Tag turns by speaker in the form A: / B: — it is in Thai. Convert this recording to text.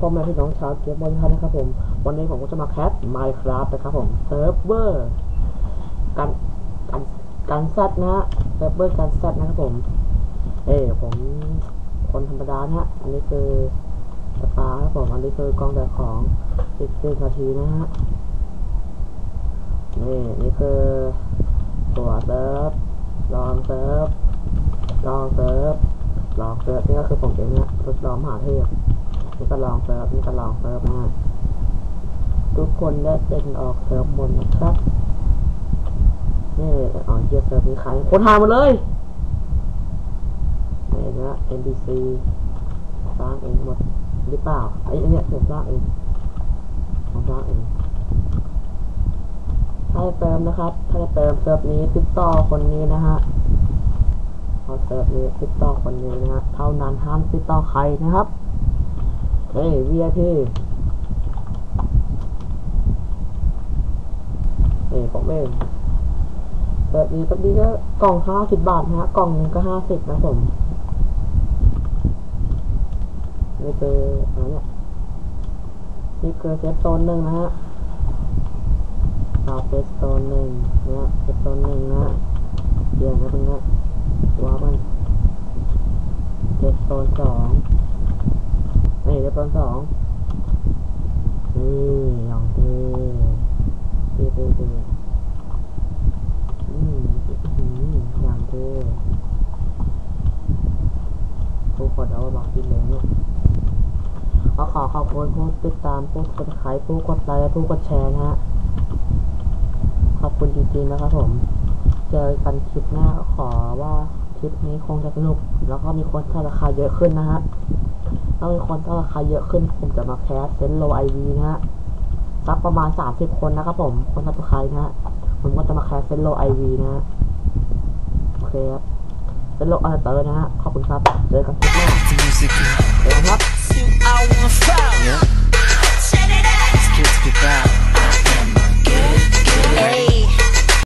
A: พ่อแม่พี่น้องชาวเกมบอลท่านนะครับผม วันนี้ผมก็จะมาแคส Minecraft นะครับผมเซิร์ฟเวอร์การการการแซดนะฮะเซิร์ฟเวอร์การแซดนะครับผม เอ้ผมคนธรรมดานะฮะอันนี้คือสตาร์ครับผมอันนี้คือกองแดดของสิบสิบนาทีนะฮะนี่นี่คือตัวเซิร์ฟลองเซิร์ฟลองเซิร์ฟลองเซิร์ฟนี่ก็คือผมเองนี่ยทดลองมหาเทพ นี่ก็ลองเซิร์ฟนี่ก็ลองเซิร์ฟนะทุกคนได้เป็นออกเซิร์ฟหมดนะครับนี่อ๋อเฮียเซิร์ฟนี้ใครคนหามาเลยนี่นะ NPC สร้างเองหมดหรือเปล่าไอ้เนี่ยผมสร้างเองผมสร้างเองถ้าจะเติมนะครับถ้าจะเติมเซิร์ฟนี้ติดต่อคนนี้นะฮะพอเซิร์ฟนี้ติดต่อคนนี้นะฮะเท่านั้นห้ามติดต่อใครนะครับ เฮ้ย VIP เอ้ยผมเองเซิร์ฟนี้ก็ดีก็กล่องห้าสิบบาทนะฮะ กล่องหนึ่งก็ห้าสิบนะผมนี่คืออันเนี้ยนี่คือเซฟโซนหนึ่งนะฮะเอาเฟโซนหนึ่งนะเฟโซนหนึ่งนะเดี๋ยวนะตรงนี้ว้ามันเฟสโซนสอง นี่เฟสโซนสองนี่อย่างเท่เท่เท่เท่อืมอืมอย่างเท่ผู้คนเอาบอกกินเลยเนี่ยขอขอขอบคุณผู้ติดตามผู้กดไลค์ผู้กดไลค์และผู้กดแชร์นะฮะ ขอบคุณจริงๆนะครับผม เจอกันคลิปหน้าขอว่าคลิปนี้คงจะสนุก แล้วก็มีคนเข้าราคาเยอะขึ้นนะฮะ ถ้ามีคนเข้าราคาเยอะขึ้นผมจะมาแคสเซนโลไอวีนะฮะสักประมาณสามสิบคนนะครับผมคนทับใครนะฮะผมก็จะมาแคสเซนโลไอวีนะฮะโอเคครับเซนโลอันเตอร์นะฮะขอบคุณครับเจอกันคลิปหน้าเจอกันครับ